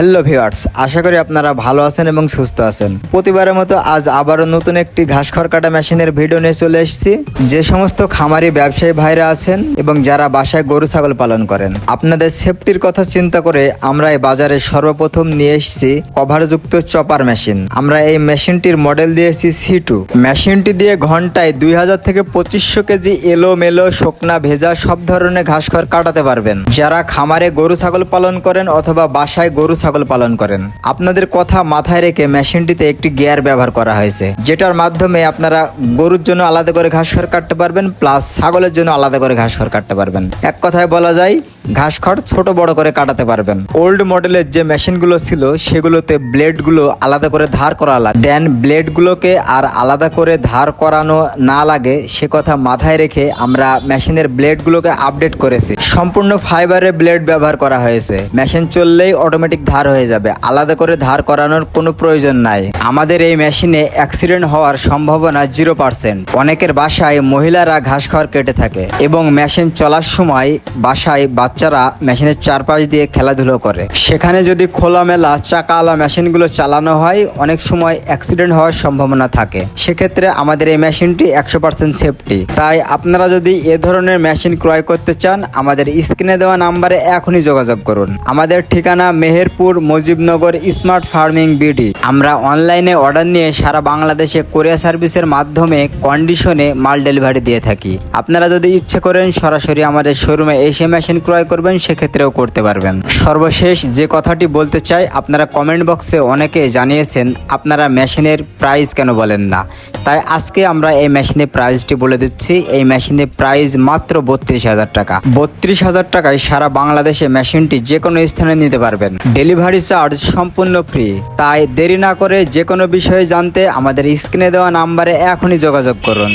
Hello viewers, আশা করি আপনারা ভালো আছেন এবং সুস্থ আছেন। প্রতিবারের মতো আজ আবারও নতুন একটি ঘাস খড় কাটা মেশিনের ভিডিও নিয়ে চলে এসেছি। যে সমস্ত খামারি ব্যবসায়ী ভাইরা আছেন এবং যারা বাসায় গরু, ছাগল পালন করেন, আপনাদের সেফটির কথা চিন্তা করে আমরা এই বাজারে সর্বপ্রথম নিয়ে এসেছি কভারযুক্ত চপার মেশিন। আমরা এই মেশিনটির মডেল দিয়েছি সি টু মেশিনটি দিয়ে ঘন্টায় দুই হাজার থেকে পঁচিশশো কেজি এলো মেলো শুকনা, ভেজা সব ধরনের ঘাস খড় কাটাতে পারবেন। যারা খামারে গরু, ছাগল পালন করেন অথবা বাসায় গরু, ছাগল পালন করেন। আপনাদের কথা মাথায় রেখে মেশিনটিতে একটি গিয়ার ব্যবহার করা হয়েছে, যেটার মাধ্যমে আপনারা গরুর জন্য আলাদা করে ঘাস খড় কাটতে পারবেন, প্লাস ছাগলের জন্য আলাদা করে ঘাস খড় কাটতে পারবেন। এক কথায় বলা যায় ঘাস খড় ছোট বড় করে কাটাতে পারবেন। ওল্ড মডেলের যে মেশিনগুলো ছিল, সেগুলোতে ব্লেডগুলো আলাদা করে ধার করা লাগে। দেন ব্লেডগুলোকে আর আলাদা করে ধার করানো না লাগে, সে কথা মাথায় রেখে আমরা মেশিনের ব্লেডগুলোকে আপডেট করেছি। সম্পূর্ণ ফাইবারের ব্লেড ব্যবহার করা হয়েছে। মেশিন চললেই অটোমেটিক ধার হয়ে যাবে। আলাদা করে ধার করানোর কোনো প্রয়োজন নাই। আমাদের এই মেশিনে অ্যাক্সিডেন্ট হওয়ার সম্ভাবনা জিরো পার্সেন্ট অনেকের বাসায় মহিলারা ঘাস খাওয়ার কেটে থাকে এবং মেশিন চলার সময় বাসায় বাচ্চারা মেশিনের চারপাশ দিয়ে খেলাধুলো করে। সেখানে যদি খোলামেলা, চাকাওয়ালা মেশিনগুলো চালানো হয়, অনেক সময় অ্যাক্সিডেন্ট হওয়ার সম্ভাবনা থাকে। সেক্ষেত্রে আমাদের এই মেশিনটি একশো পার্সেন্ট সেফটি তাই আপনারা যদি এ ধরনের মেশিন ক্রয় করতে চান, আমাদের স্ক্রিনে দেওয়া নাম্বারে এখনই যোগাযোগ করুন। আমাদের ঠিকানা Meherpur Mujibnagar smart farming BD. আমরা অনলাইনে অর্ডার নিয়ে সারা বাংলাদেশে কোরিয়া সার্ভিসের মাধ্যমে কন্ডিশনে মাল ডেলিভারি দিয়ে থাকি। আপনারা যদি ইচ্ছে করেন, সরাসরি আমাদের শোরুমে এসে মেশিন ক্রয় করবেন, সেক্ষেত্রেও করতে পারবেন। সর্বশেষ যে কথাটি বলতে চাই, আপনারা কমেন্ট বক্সে অনেকে জানিয়েছেন, আপনারা মেশিনের প্রাইস কেন বলেন না? তাই আজকে আমরা এই মেশিনের প্রাইসটি বলে দিচ্ছি। এই মেশিনের প্রাইস মাত্র বত্রিশ হাজার টাকা। বত্রিশ হাজার টাকায় সারা বাংলাদেশে মেশিনটি যে কোনো স্থানে নিতে পারবেন। ডেলিভারি চার্জ সম্পূর্ণ ফ্রি তাই দেরি না করে যে কোনো বিষয়ে জানতে আমাদের স্ক্রিনে দেওয়া নাম্বারে এখনই যোগাযোগ করুন।